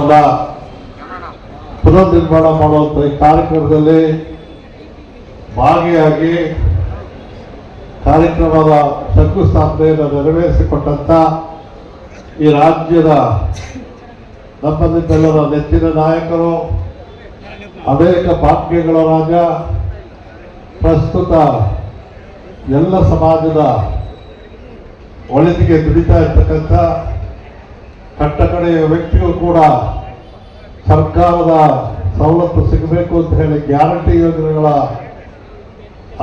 ಸಂವಿಧಾನವನ್ನ ಪುನರ್ ನಿರ್ಮಾಣ ಮಾಡುವಂತ ಈ ಕಾರ್ಯಕ್ರಮದಲ್ಲಿ ಭಾಗಿಯಾಗಿ ಕಾರ್ಯಕ್ರಮದ ಶಂಕುಸ್ಥಾಪನೆಯನ್ನು ನೆರವೇರಿಸಿಕೊಟ್ಟಂತ ಈ ರಾಜ್ಯದ ನಮ್ಮಲ್ಲಿದ್ದೆಲ್ಲರ ನೆಚ್ಚಿನ ನಾಯಕರು, ಅನೇಕ ಭಾಗ್ಯಗಳ ರಾಜ, ಪ್ರಸ್ತುತ ಎಲ್ಲ ಸಮಾಜದ ಒಳಿತಿಗೆ ದುಡಿತಾ ಇರ್ತಕ್ಕಂಥ ಕಟ್ಟಕಡೆಯ ವ್ಯಕ್ತಿಗಳು ಕೂಡ ಸರ್ಕಾರದ ಸವಲತ್ತು ಸಿಗಬೇಕು ಅಂತ ಹೇಳಿ ಗ್ಯಾರಂಟಿ ಯೋಜನೆಗಳ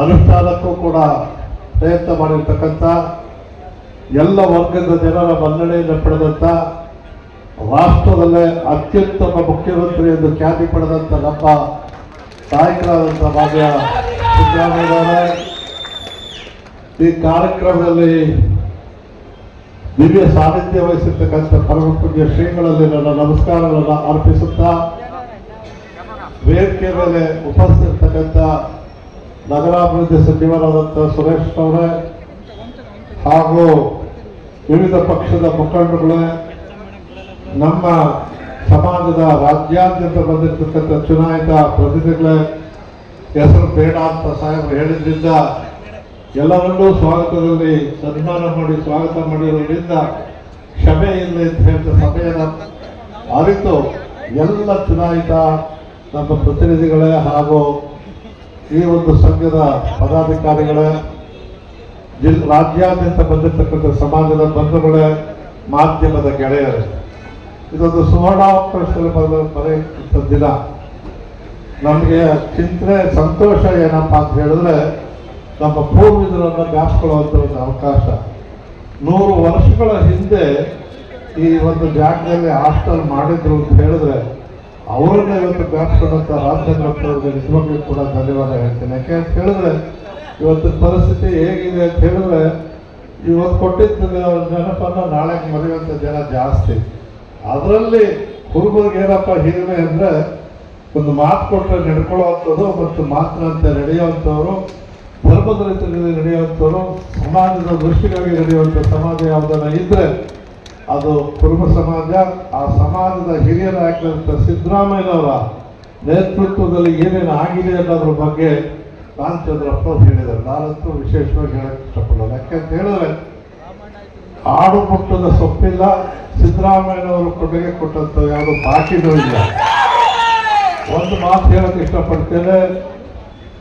ಅನುಷ್ಠಾನಕ್ಕೂ ಕೂಡ ಪ್ರಯತ್ನ ಮಾಡಿರ್ತಕ್ಕಂಥ ಎಲ್ಲ ವರ್ಗದ ಜನರ ಮನ್ನಣೆಯನ್ನು ಪಡೆದಂಥ ರಾಷ್ಟ್ರದಲ್ಲೇ ಅತ್ಯುತ್ತಮ ಮುಖ್ಯಮಂತ್ರಿ ಎಂದು ಖ್ಯಾತಿ ಪಡೆದಂಥ ನಮ್ಮ ನಾಯಕರಾದಂಥ ಮಾನ್ಯ ಸಿದ್ದರಾಮಯ್ಯ ಈ ಕಾರ್ಯಕ್ರಮದಲ್ಲಿ ದಿವ್ಯ ಸಾನ್ನಿಧ್ಯ ವಹಿಸಿರ್ತಕ್ಕಂಥ ಪರಮಪುಣ್ಯ ಶ್ರೀಗಳಲ್ಲಿ ನನ್ನ ನಮಸ್ಕಾರಗಳನ್ನು ಅರ್ಪಿಸುತ್ತಾ, ವೇದಿಕೆ ಮೇಲೆ ಉಪಸ್ಥಿತರ್ತಕ್ಕಂಥ ನಗರಾಭಿವೃದ್ಧಿ ಸಚಿವರಾದಂಥ ಸುರೇಶ್ ಅವರೇ ಹಾಗೂ ವಿವಿಧ ಪಕ್ಷದ ಮುಖಂಡರುಗಳೇ, ನಮ್ಮ ಸಮಾಜದ ರಾಜ್ಯಾದ್ಯಂತ ಬಂದಿರತಕ್ಕಂಥ ಚುನಾಯಿತ ಪ್ರತಿನಿಧಿಗಳೇ, ಹೆಸರು ಬೇಡ ಅಂತ ಸಾಹೇಬರು ಹೇಳಿದ್ರಿಂದ ಎಲ್ಲರನ್ನೂ ಸ್ವಾಗತದಲ್ಲಿ ಸನ್ಮಾನ ಮಾಡಿ ಸ್ವಾಗತ ಮಾಡಿರೋದ್ರಿಂದ ಕ್ಷಮೆ ಇಲ್ಲ ಅಂತ ಹೇಳಿದ ಸಮಯದ ಅರಿತು ಎಲ್ಲ ಚುನಾಯಿತ ನಮ್ಮ ಪ್ರತಿನಿಧಿಗಳೇ ಹಾಗೂ ಈ ಒಂದು ಸಂಘದ ಪದಾಧಿಕಾರಿಗಳೇ, ಜಿಲ್, ರಾಜ್ಯಾದ್ಯಂತ ಬಂದಿರತಕ್ಕಂಥ ಸಮಾಜದ ಬಂಧುಗಳೇ, ಮಾಧ್ಯಮದ ಗೆಳೆಯರೇ. ಇದೊಂದು ಸುವರ್ಣಾವಕಾಶದಲ್ಲಿ ಬರೆದ ಬರೆಯುವಂಥ ದಿನ. ನಮಗೆ ಚಿಂತನೆ, ಸಂತೋಷ ಏನಪ್ಪ ಅಂತ ಹೇಳಿದ್ರೆ ನಮ್ಮ ಪೂರ್ವಜರನ್ನು ಜ್ಞಾಪಿಸ್ಕೊಳ್ಳುವಂಥ ಒಂದು ಅವಕಾಶ. ನೂರು ವರ್ಷಗಳ ಹಿಂದೆ ಈ ಒಂದು ಜಾಗದಲ್ಲಿ ಹಾಸ್ಟೆಲ್ ಮಾಡಿದ್ರು ಅಂತ ಹೇಳಿದ್ರೆ ಅವರನ್ನ ಇವತ್ತು ಜ್ಞಾಪಿಸ್ಕೊಂಡಂಥ ರಾಜೇಂದ್ರಪ್ಪವ್ರಿಗೆ ನಿಜವಾಗ್ಲೂ ಕೂಡ ಧನ್ಯವಾದ ಹೇಳ್ತೇನೆ. ಯಾಕೆ ಅಂತ ಹೇಳಿದ್ರೆ ಇವತ್ತು ಪರಿಸ್ಥಿತಿ ಹೇಗಿದೆ ಅಂತ ಹೇಳಿದ್ರೆ ಇವತ್ತು ಕೊಟ್ಟಿದ್ದ ನೆನಪನ್ನು ನಾಳೆ ಮರೆಯುವಂಥ ಜನ ಜಾಸ್ತಿ. ಅದರಲ್ಲಿ ಹುಡುಗರಿಗೆ ಏನಪ್ಪ ಹಿರಿಮೆ ಅಂದರೆ ಒಂದು ಮಾತು ಕೊಟ್ಟರೆ ನಡ್ಕೊಳ್ಳುವಂಥದ್ದು ಮತ್ತು ಮಾತಿನಂತೆ ನಡೆಯುವಂಥವ್ರು ಧರ್ಮದ ನಡೆಯುವಂಥದ್ದು, ಸಮಾಜದ ದೃಷ್ಟಿಗಾಗಿ ನಡೆಯುವಂಥ ಸಮಾಜ ಯಾವುದನ್ನ ಇದ್ರೆ ಅದು ಕುರುಬ ಸಮಾಜ. ಆ ಸಮಾಜದ ಹಿರಿಯ ನಾಯಕರಂತ ಸಿದ್ದರಾಮಯ್ಯನವರ ನೇತೃತ್ವದಲ್ಲಿ ಏನೇನು ಆಗಿದೆ ಅನ್ನೋದ್ರ ಬಗ್ಗೆ ರಾಮಚಂದ್ರಪ್ಪ ಹೇಳಿದರು ನಾನಂತೂ ವಿಶೇಷವಾಗಿ ಹೇಳಕ್ಕೆ ಇಷ್ಟಪಡಲ್ಲ. ಯಾಕೆಂತ ಹೇಳಿದ್ರೆ, ಆಡು ಮುಟ್ಟದ ಸೊಪ್ಪಿಲ್ಲ, ಸಿದ್ದರಾಮಯ್ಯನವರು ಕೊಡುಗೆ ಕೊಟ್ಟಂತ ಯಾವುದು ಬಾಕಿನೂ ಇಲ್ಲ. ಒಂದು ಮಾತು ಹೇಳಕ್ಕೆ ಇಷ್ಟಪಡ್ತೇನೆ.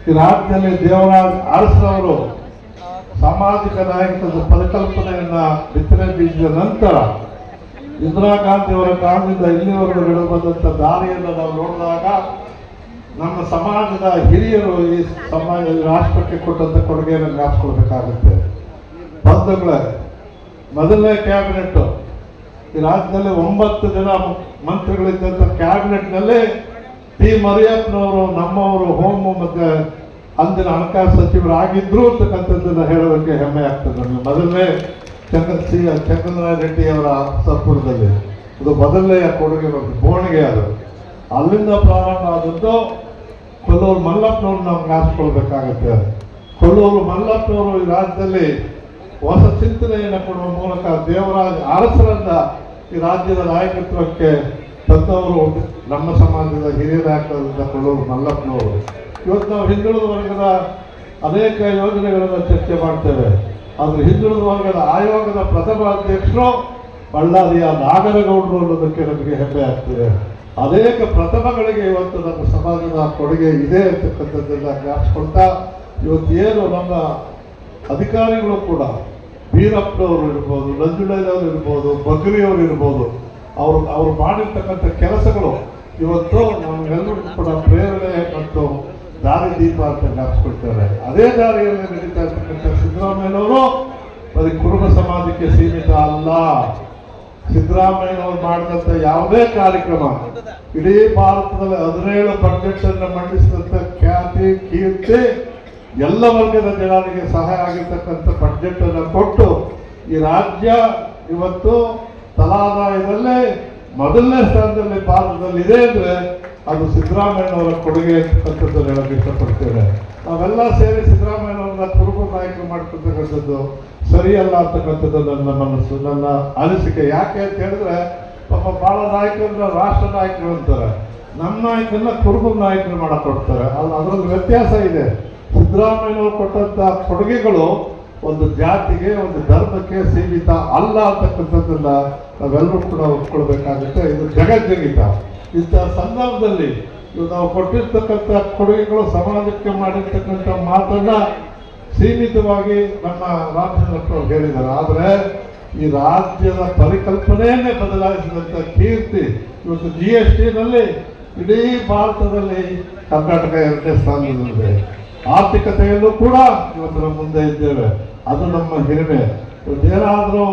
ಈ ರಾಜ್ಯದಲ್ಲಿ ದೇವರಾಜ್ ಅರಸರವರು ಸಾಮಾಜಿಕ ನಾಯಕತ್ವದ ಪರಿಕಲ್ಪನೆಯನ್ನ ಬಿತ್ತನೆ ಬೀಸಿದ ನಂತರ ಇಂದಿರಾ ಗಾಂಧಿಯವರ ಕಾಲದಿಂದ ಇಲ್ಲಿವರೆಗೂ ನಡೆದು ಬಂದಂತ ದಾರಿಯನ್ನು ನಾವು ನೋಡಿದಾಗ ನಮ್ಮ ಸಮಾಜದ ಹಿರಿಯರು ಈ ಸಮಾಜ ರಾಷ್ಟ್ರಕ್ಕೆ ಕೊಟ್ಟಂತ ಕೊಡುಗೆಯನ್ನು ಜ್ಞಾಪಿಸ್ಕೊಳ್ಬೇಕಾಗುತ್ತೆ. ಬಂಧುಗಳೇ, ಮೊದಲನೇ ಕ್ಯಾಬಿನೆಟ್ ಈ ರಾಜ್ಯದಲ್ಲಿ ಒಂಬತ್ತು ಜನ ಮಂತ್ರಿಗಳಿದ್ದಂಥ ಕ್ಯಾಬಿನೆಟ್ನಲ್ಲಿ ಟಿ ಮರಿಯಪ್ಪನವರು, ನಮ್ಮವರು, ಹೋಮು ಮತ್ತೆ ಅಂದಿನ ಹಣಕಾಸು ಸಚಿವರಾಗಿದ್ರು ಅಂತಕ್ಕಂಥದ್ದನ್ನ ಹೇಳೋದಕ್ಕೆ ಹೆಮ್ಮೆ ಆಗ್ತದೆ ನಮಗೆ. ಮೊದಲನೇ ಚಂದ್ರ ಸಿ ಚಂದ್ರನಾರಾಯಣ ರೆಡ್ಡಿ ಅವರ ಅದು ಮೊದಲನೆಯ ಕೊಡುಗೆ ಬೋಣಿಗೆ ಅದು. ಅಲ್ಲಿಂದ ಪ್ರಾರಂಭ ಆದದ್ದು ಕೊಲ್ಲೂರು ಮಲ್ಲಪ್ಪನವ್ರು ನಾವು ಜ್ಞಾಪಿಸ್ಕೊಳ್ಬೇಕಾಗತ್ತೆ ಕೊಲ್ಲೂರು ಮಲ್ಲಪ್ಪನವರು ಈ ರಾಜ್ಯದಲ್ಲಿ ಹೊಸ ಚಿಂತನೆಯನ್ನು ಕೊಡುವ ಮೂಲಕ ದೇವರಾಜ ಅರಸರನ್ನ ಈ ರಾಜ್ಯದ ನಾಯಕತ್ವಕ್ಕೆ ತಂದವರು ನಮ್ಮ ಸಮಾಜದ ಹಿರಿಯ ನಾಯಕರಾದ ಕೊಲ್ಲೂರು ಮಲ್ಲಪ್ಪನವರು. ಇವತ್ತು ನಾವು ಹಿಂದುಳಿದ ವರ್ಗದ ಅನೇಕ ಯೋಜನೆಗಳನ್ನು ಚರ್ಚೆ ಮಾಡ್ತೇವೆ. ಆದರೆ ಹಿಂದುಳಿದ ವರ್ಗದ ಆಯೋಗದ ಪ್ರಥಮ ಅಧ್ಯಕ್ಷರು ಬಳ್ಳಾರಿಯ ನಾಗರಗೌಡರು ಅನ್ನೋದಕ್ಕೆ ನಮಗೆ ಹೆಮ್ಮೆ ಆಗ್ತಿದೆ. ಅನೇಕ ಪ್ರಥಮಗಳಿಗೆ ಇವತ್ತು ನಮ್ಮ ಸಮಾಜದ ಕೊಡುಗೆ ಇದೆ ಅಂತಕ್ಕಂಥದ್ದೆಲ್ಲ ಜ್ಞಾಪಿಸ್ಕೊಳ್ತಾ ಇವತ್ತು ಏನು ನಮ್ಮ ಅಧಿಕಾರಿಗಳು ಕೂಡ ವೀರಪ್ಪನವರು ಇರ್ಬೋದು, ನಂಜುಂಡಯ್ಯನವರು ಇರ್ಬೋದು ಬಗ್ರಿಯವರು ಇರ್ಬೋದು, ಅವರು ಅವರು ಮಾಡಿರ್ತಕ್ಕಂಥ ಕೆಲಸಗಳು ಇವತ್ತು ನಮಗೆಲ್ಲರಿಗೂ ಕೂಡ ಪ್ರೇರಣೆ ಮತ್ತು ದಾರಿ ದೀಪ ಅಂತ ಜ್ಞಾಪಿಸ್ಕೊಳ್ತಾರೆ. ಅದೇ ದಾರಿಯಲ್ಲಿ ನಡೀತಾ ಇರ್ತಕ್ಕಂಥ ಸಿದ್ದರಾಮಯ್ಯನವರು ಕುರುಬ ಸಮಾಜಕ್ಕೆ ಸೀಮಿತ ಅಲ್ಲ. ಸಿದ್ದರಾಮಯ್ಯನವರು ಮಾಡಿದಂಥ ಯಾವುದೇ ಕಾರ್ಯಕ್ರಮ, ಇಡೀ ಭಾರತದಲ್ಲಿ ಹದಿನೇಳು ಬಜೆಟ್ ಅನ್ನು ಮಂಡಿಸಿದಂಥ ಖ್ಯಾತಿ, ಕೀರ್ತಿ, ಎಲ್ಲ ವರ್ಗದ ಜನರಿಗೆ ಸಹಾಯ ಆಗಿರ್ತಕ್ಕಂಥ ಬಜೆಟ್ ಅನ್ನು ಕೊಟ್ಟು ಈ ರಾಜ್ಯ ಇವತ್ತು ತಲಾದಾಯದಲ್ಲೇ ಮೊದಲನೇ ಸ್ಥಾನದಲ್ಲಿ ಭಾರತದಲ್ಲಿ ಇದೆ ಅಂದ್ರೆ ಅದು ಸಿದ್ದರಾಮಯ್ಯನವರ ಕೊಡುಗೆ ಅಂತಕ್ಕಂಥದ್ದು ಹೇಳಕ್ಕೆ ಇಷ್ಟಪಡ್ತೇವೆ ನಾವೆಲ್ಲ ಸೇರಿ ಸಿದ್ದರಾಮಯ್ಯನವರನ್ನ ಕುರುಬ ನಾಯಕರು ಮಾಡ್ಕೊಳ್ತಕ್ಕಂಥದ್ದು ಸರಿಯಲ್ಲ ಅಂತಕ್ಕಂಥದ್ದು ನನ್ನ ಮನಸ್ಸು, ನನ್ನ ಅನಿಸಿಕೆ. ಯಾಕೆ ಅಂತ ಹೇಳಿದ್ರೆ ಪಾಪ ಭಾಳ ನಾಯಕರನ್ನ ರಾಷ್ಟ್ರ ನಾಯಕರು ಅಂತಾರೆ. ನಮ್ಮ ನಾಯಕರನ್ನ ಕುರುಬು ನಾಯಕರು ಮಾಡಕ್ ಕೊಡ್ತಾರೆ ಅಲ್ಲ, ಅದರಲ್ಲಿ ವ್ಯತ್ಯಾಸ ಇದೆ. ಸಿದ್ದರಾಮಯ್ಯನವರು ಕೊಟ್ಟಂತ ಕೊಡುಗೆಗಳು ಒಂದು ಜಾತಿಗೆ, ಒಂದು ಧರ್ಮಕ್ಕೆ ಸೀಮಿತ ಅಲ್ಲ ಅಂತಕ್ಕಂಥದ್ದನ್ನ ನಾವೆಲ್ಲರೂ ಕೂಡ ಒಪ್ಕೊಳ್ಬೇಕಾಗುತ್ತೆ. ಇದು ಜಗಜ್ಜಗಿತ ಇಂಥ ಸಂದರ್ಭದಲ್ಲಿ ನಾವು ಕೊಟ್ಟಿರ್ತಕ್ಕಂಥ ಕೊಡುಗೆಗಳು ಸಮಾಜಕ್ಕೆ ಮಾಡಿರ್ತಕ್ಕಂಥ ಮಾತನ್ನ ಸೀಮಿತವಾಗಿ ನಮ್ಮ ರಾಜ್ಯದವರು ಹೇಳಿದ್ದಾರೆ. ಆದರೆ ಈ ರಾಜ್ಯದ ಪರಿಕಲ್ಪನೆಯನ್ನೇ ಬದಲಾಯಿಸಿದಂಥ ಕೀರ್ತಿ ಇವತ್ತು ಜಿ ಎಸ್ ಟಿನಲ್ಲಿ ಇಡೀ ಭಾರತದಲ್ಲಿ ಕರ್ನಾಟಕ ಎರಡನೇ ಸ್ಥಾನದಲ್ಲಿದೆ. ಆರ್ಥಿಕತೆಯಲ್ಲೂ ಕೂಡ ಇವತ್ತು ನಮ್ಮ ಮುಂದೆ ಇದ್ದೇವೆ. ಅದು ನಮ್ಮ ಹಿರಿಮೆ. ಇವತ್ತೇನಾದರೂ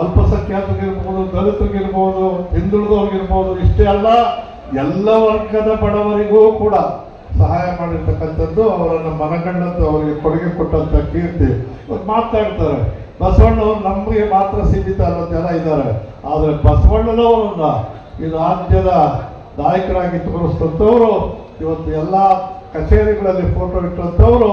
ಅಲ್ಪಸಂಖ್ಯಾತರಿಗಿರ್ಬೋದು ದಲಿತರಿಗಿರ್ಬೋದು ಹಿಂದುಳಿದವ್ರಿಗಿರ್ಬೋದು ಇಷ್ಟೇ ಅಲ್ಲ, ಎಲ್ಲ ವರ್ಗದ ಬಡವರಿಗೂ ಕೂಡ ಸಹಾಯ ಮಾಡಿರ್ತಕ್ಕಂಥದ್ದು ಅವರನ್ನು ಮನಗಂಡದ್ದು ಅವರಿಗೆ ಕೊಡುಗೆ ಕೊಟ್ಟಂಥ ಕೀರ್ತಿ. ಇವತ್ತು ಮಾತಾಡ್ತಾರೆ ಬಸವಣ್ಣವ್ರು ನಮಗೆ ಮಾತ್ರ ಸೀಮಿತ ಅನ್ನೋ ಜನ ಇದ್ದಾರೆ. ಆದರೆ ಬಸವಣ್ಣನವರನ್ನ ಈ ರಾಜ್ಯದ ನಾಯಕರಾಗಿ ತೋರಿಸ್ತಂಥವರು ಇವತ್ತು ಎಲ್ಲ ಕಚೇರಿಗಳಲ್ಲಿ ಫೋಟೋ ಇಟ್ಟಂಥವರು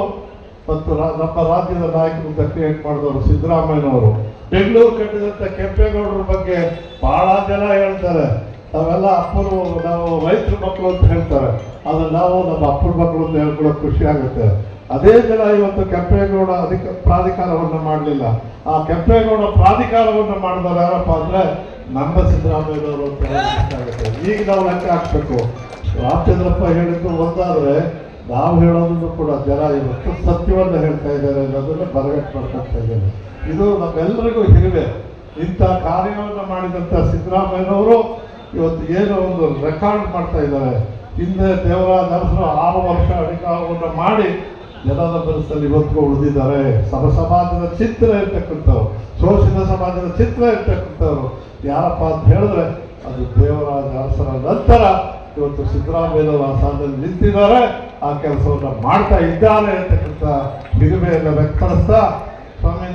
ಮತ್ತು ನಮ್ಮ ರಾಜ್ಯದ ನಾಯಕರು ಅಂತ ಕ್ರಿಯೇಟ್ ಮಾಡಿದವರು ಸಿದ್ದರಾಮಯ್ಯನವರು. ಬೆಂಗಳೂರು ಕಟ್ಟಿದಂಥ ಕೆಂಪೇಗೌಡರ ಬಗ್ಗೆ ಬಹಳ ಜನ ಹೇಳ್ತಾರೆ. ನಾವೆಲ್ಲ ಅಪ್ಪರು, ನಾವು ರೈತರ ಮಕ್ಕಳು ಅಂತ ಹೇಳ್ತಾರೆ. ಆದರೆ ನಾವು ನಮ್ಮ ಅಪ್ಪನ ಮಕ್ಕಳು ಅಂತ ಹೇಳ್ಕೊಳ್ಳೋ ಖುಷಿ ಆಗುತ್ತೆ. ಅದೇ ಜನ ಇವತ್ತು ಕೆಂಪೇಗೌಡ ಅಧಿಕ, ಪ್ರಾಧಿಕಾರವನ್ನು ಮಾಡಲಿಲ್ಲ. ಆ ಕೆಂಪೇಗೌಡ ಪ್ರಾಧಿಕಾರವನ್ನು ಮಾಡಿದವರು ಯಾರಪ್ಪ ಅಂದ್ರೆ ನಮ್ಮ ಸಿದ್ದರಾಮಯ್ಯನವರು ಅಂತ ಹೇಳಬೇಕಾಗುತ್ತೆ ಈಗ ನಾವು ಲೆಕ್ಕ ಹಾಕ್ಬೇಕು. ರಾಮಚಂದ್ರಪ್ಪ ಹೇಳಿದ್ದು ಒಂದಾದ್ರೆ ನಾವು ಹೇಳೋದನ್ನು ಕೂಡ ಜನ ಇವತ್ತು ಸತ್ಯವನ್ನು ಹೇಳ್ತಾ ಇದ್ದಾರೆ ಅನ್ನೋದನ್ನು ಬರಗಟ್ಟು ಮಾಡ್ಕೊಳ್ತಾ ಇದ್ದೇನೆ. ಇದು ನಮ್ಮೆಲ್ಲರಿಗೂ ಹಿರಿವೆ ಇಂಥ ಕಾರ್ಯವನ್ನು ಮಾಡಿದಂಥ ಸಿದ್ದರಾಮಯ್ಯನವರು ಇವತ್ತು ಏನೋ ಒಂದು ರೆಕಾರ್ಡ್ ಮಾಡ್ತಾ ಇದ್ದಾರೆ. ಹಿಂದೆ ದೇವರಾಜ ಅರಸರು ಆರು ವರ್ಷ ಅಧಿಕಾರವನ್ನು ಮಾಡಿ ಜನರ ಮನಸ್ಸಲ್ಲಿ ಇವತ್ತು ಉಳಿದಿದ್ದಾರೆ. ಸಮ ಸಮಾಜದ ಚಿತ್ರ ಇರ್ತಕ್ಕಂಥವ್ರು, ಶೋಷಿತ ಸಮಾಜದ ಚಿತ್ರ ಇರ್ತಕ್ಕಂಥವ್ರು. ಯಾರಪ್ಪ ಅಂತ ಹೇಳಿದ್ರೆ ಅದು ದೇವರಾಜ ಅರಸರ ನಂತರ ಇವತ್ತು ಸಿದ್ದರಾಮಯ್ಯನವರು ಆ ಸ್ಥಾನದಲ್ಲಿ ನಿಂತಿದ್ದಾರೆ. ಆ ಕೆಲಸವನ್ನು ಮಾಡ್ತಾ ಇದ್ದಾರೆ ಅಂತಕ್ಕಂಥ ಹಿರಿಮೆಯನ್ನು ವ್ಯಕ್ತಪಡಿಸ್ತಾ ಸ್ವಾಮಿ